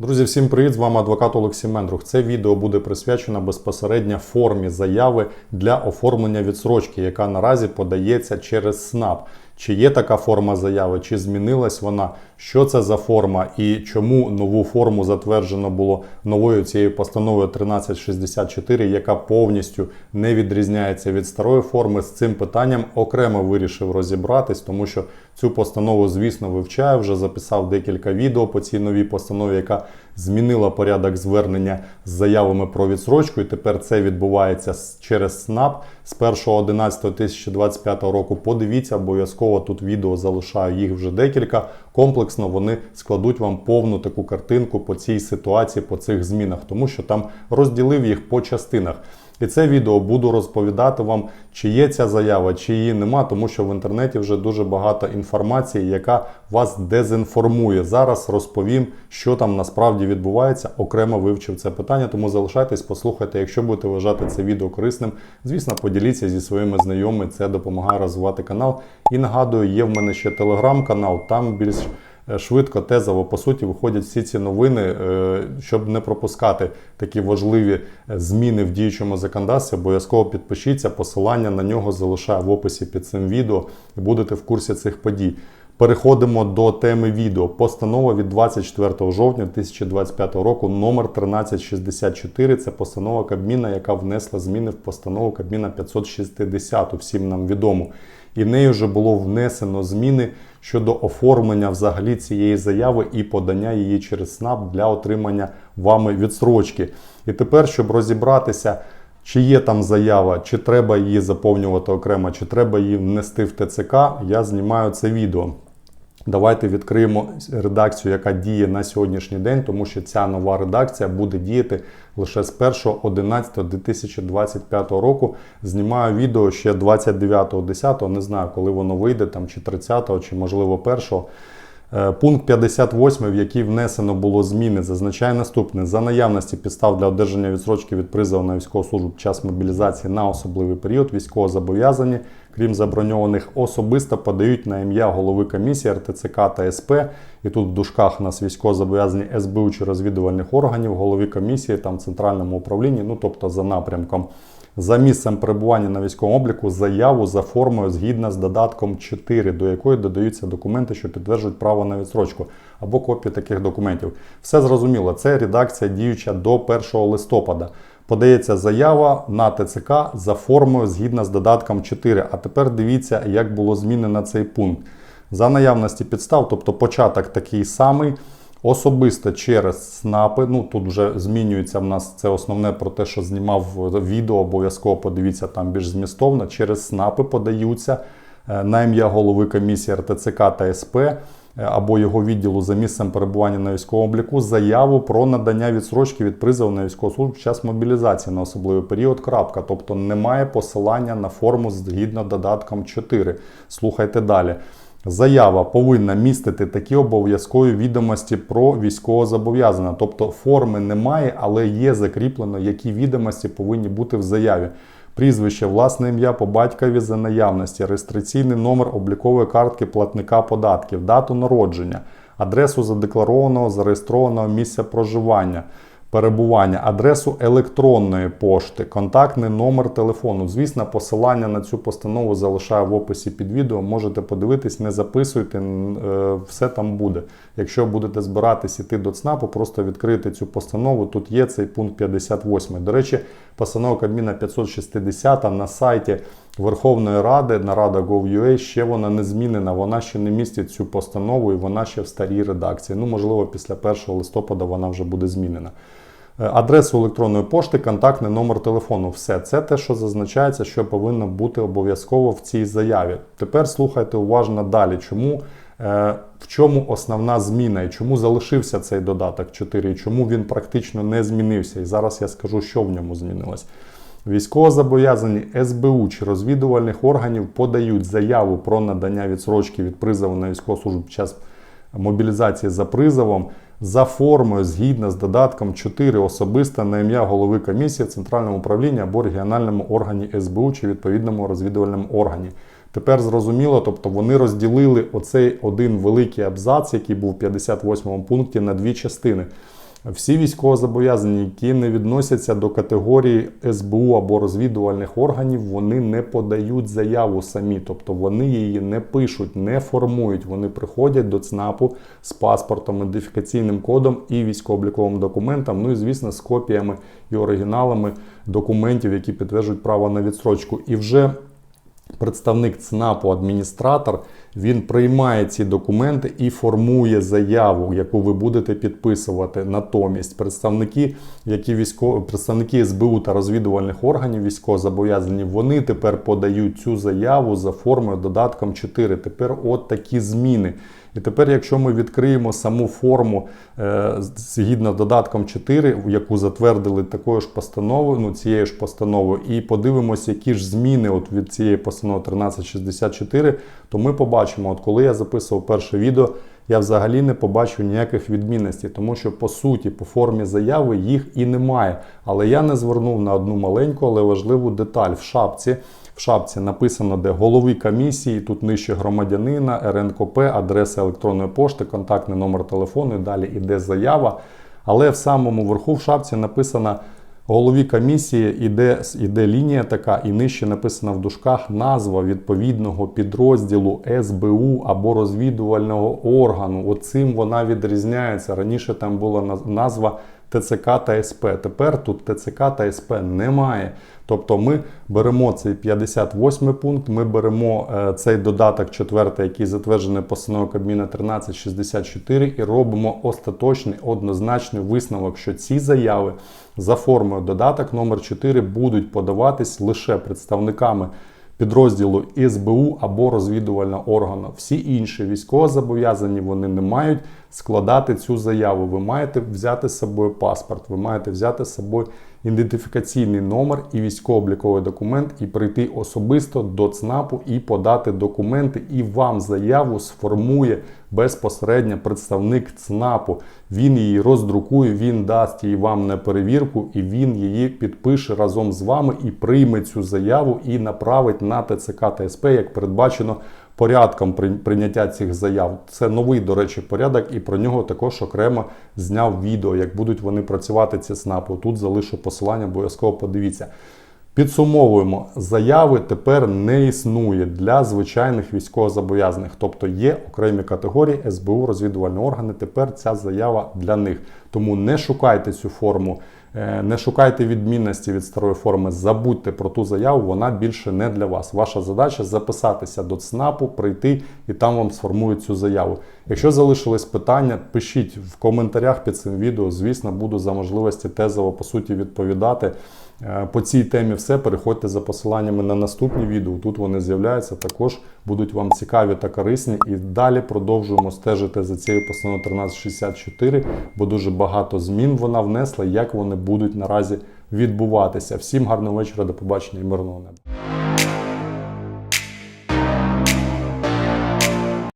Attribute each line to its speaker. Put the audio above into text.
Speaker 1: Друзі, всім привіт! З вами адвокат Олексій Мендрух. Це відео буде присвячено безпосередньо формі заяви для оформлення відсрочки, яка наразі подається через СНАП. Чи є така форма заяви, чи змінилась вона, що це за форма і чому нову форму затверджено було новою цією постановою 1364, яка повністю не відрізняється від старої форми. З цим питанням окремо вирішив розібратись, тому що цю постанову, звісно, вивчаю. Вже записав декілька відео по цій новій постанові, яка змінила порядок звернення з заявами про відсрочку. І тепер це відбувається через СНАП з 1.11.2025 року. Подивіться, обов'язково тут відео залишаю їх вже декілька. Комплексно вони складуть вам повну таку картинку по цій ситуації, по цих змінах, тому що там розділив їх по частинах. І це відео буду розповідати вам, чи є ця заява, чи її нема, тому що в інтернеті вже дуже багато інформації, яка вас дезінформує. Зараз розповім, що там насправді відбувається. Окремо вивчив це питання, тому залишайтесь, послухайте. Якщо будете вважати це відео корисним, звісно, поділіться зі своїми знайомими. Це допомагає розвивати канал. І нагадую, є в мене ще телеграм-канал, там більш швидко, тезово, по суті, виходять всі ці новини, е, щоб не пропускати такі важливі е, зміни в діючому законодавстві. Обов'язково підпишіться. Посилання на нього залишаю в описі під цим відео і будете в курсі цих подій. Переходимо до теми відео. Постанова від 24 жовтня 2025 року номер 1364. Це постанова Кабміна, яка внесла зміни в постанову Кабміна 560, всім нам відомо. І в неї вже було внесено зміни щодо оформлення взагалі цієї заяви і подання її через СНАП для отримання вами відстрочки. І тепер, щоб розібратися, чи є там заява, чи треба її заповнювати окремо, чи треба її внести в ТЦК, я знімаю це відео. Давайте відкриємо редакцію, яка діє на сьогоднішній день, тому що ця нова редакція буде діяти лише з 1.11.2025 року. Знімаю відео ще 29.10, не знаю, коли воно вийде, там чи 30, чи можливо 1. Е, Пункт 58, в який внесено було зміни, зазначає наступне: за наявності підстав для одержання відсрочки від призову на військову службу під час мобілізації на особливий період військовозобов'язані, крім заброньованих, особисто подають на ім'я голови комісії РТЦК та СП. І тут в дужках у нас військовозобов'язані СБУ чи розвідувальних органів, голові комісії, там центральному управлінні, ну тобто за напрямком за місцем перебування на військовому обліку заяву за формою згідно з додатком 4, до якої додаються документи, що підтверджують право на відсрочку, або копії таких документів. Все зрозуміло, це редакція діюча до 1 листопада. Подається заява на ТЦК за формою згідно з додатком 4. А тепер дивіться, як було змінено цей пункт. За наявності підстав, тобто початок такий самий. Особисто через СНАПи, ну тут вже змінюється в нас це основне про те, що знімав відео, обов'язково подивіться там більш змістовно. Через СНАПи подаються е, на ім'я голови комісії РТЦК та СП е, або його відділу за місцем перебування на військовому обліку заяву про надання відсрочки від призову на військову службу під час мобілізації на особливий період. Крапка. Тобто немає посилання на форму згідно додатком 4. Слухайте далі. Заява повинна містити такі обов'язкові відомості про військовозобов'язання. Тобто форми немає, але є закріплено, які відомості повинні бути в заяві. Прізвище, власне ім'я по батькові за наявності, реєстраційний номер облікової картки платника податків, дату народження, адресу задекларованого, зареєстрованого місця проживання, перебування, адресу електронної пошти, контактний номер телефону. Звісно, посилання на цю постанову залишаю в описі під відео. Можете подивитись, не записуйте, е, все там буде. Якщо будете збиратись іти до ЦНАПу, просто відкрити цю постанову. Тут є цей пункт 58. До речі, постанова Кабміна 560 на сайті Верховної Ради на Rada.gov.ua ще вона не змінена, вона ще не містить цю постанову і вона ще в старій редакції. Ну, можливо, після 1 листопада вона вже буде змінена. Е, Адресу електронної пошти, контактний номер телефону. Все це те, що зазначається, що повинно бути обов'язково в цій заяві. Тепер слухайте уважно далі. Чому е, в чому основна зміна і чому залишився цей додаток 4, і чому він практично не змінився? І зараз я скажу, що в ньому змінилось. Військовозобов'язані СБУ чи розвідувальних органів подають заяву про надання відсрочки від призову на військову службу під час мобілізації за призовом за формою згідно з додатком 4 особисто на ім'я голови комісії в центральному управлінні або регіональному органі СБУ чи відповідному розвідувальному органі. Тепер зрозуміло, тобто вони розділили оцей один великий абзац, який був в 58 пункті, на дві частини. Всі військовозобов'язані, які не відносяться до категорії СБУ або розвідувальних органів, вони не подають заяву самі, тобто вони її не пишуть, не формують. Вони приходять до ЦНАПу з паспортом, ідентифікаційним кодом і військово-обліковим документом. Ну і звісно, з копіями і оригіналами документів, які підтверджують право на відстрочку. І вже представник ЦНАПу, адміністратор, він приймає ці документи і формує заяву, яку ви будете підписувати. Натомість представники, які військові представники СБУ та розвідувальних органів військовозобов'язані, вони тепер подають цю заяву за формою додатком 4. Тепер от такі зміни. І тепер, якщо ми відкриємо саму форму е, згідно додатком 4, яку затвердили такою ж постановою, ну цією ж постановою, і подивимося, які ж зміни от від цієї постанови 1364, то ми побачимо, от коли я записував перше відео, я взагалі не побачу ніяких відмінностей, тому що по суті, по формі заяви їх і немає. Але я не звернув на одну маленьку, але важливу деталь в шапці. В шапці написано, де голови комісії, тут нижче громадянина, РНКП, адреса електронної пошти, контактний номер телефону і далі іде заява. Але в самому верху в шапці написано голові комісії, іде, іде лінія така, і нижче написана в дужках назва відповідного підрозділу СБУ або розвідувального органу. Оцим вона відрізняється. Раніше там була наз- назва ТЦК та СП. Тепер тут ТЦК та СП немає. Тобто ми беремо цей 58 пункт, ми беремо е, цей додаток 4, який затверджений постановою Кабміна 1364, і робимо остаточний однозначний висновок, що ці заяви за формою додаток номер 4 будуть подаватись лише представниками підрозділу СБУ або розвідувального органу. Всі інші військовозобов'язані вони не мають складати цю заяву. Ви маєте взяти з собою паспорт, ви маєте взяти з собою ідентифікаційний номер і військово-обліковий документ, і прийти особисто до ЦНАПу і подати документи. І вам заяву сформує безпосередньо представник ЦНАПу. Він її роздрукує, він дасть її вам на перевірку, і він її підпише разом з вами і прийме цю заяву і направить на ТЦК та як передбачено порядком при- прийняття цих заяв. Це новий, до речі, порядок, і про нього також окремо зняв відео, як будуть вони працювати ці СНАПи. Тут залишу посилання, обов'язково подивіться. Підсумовуємо, заяви тепер не існує для звичайних військовозобов'язаних, тобто є окремі категорії СБУ, розвідувальні органи. Тепер ця заява для них. Тому не шукайте цю форму, е, не шукайте відмінності від старої форми. Забудьте про ту заяву, вона більше не для вас. Ваша задача записатися до ЦНАПу, прийти і там вам сформують цю заяву. Якщо залишились питання, пишіть в коментарях під цим відео. Звісно, буду за можливості тезово по суті відповідати. Е, По цій темі все. Переходьте за посиланнями на наступні відео. Тут вони з'являються. Також будуть вам цікаві та корисні. І далі продовжуємо стежити за цією постановою 1364, бо дуже багато змін вона внесла, як вони будуть наразі відбуватися. Всім гарного вечора, до побачення і мирного неба.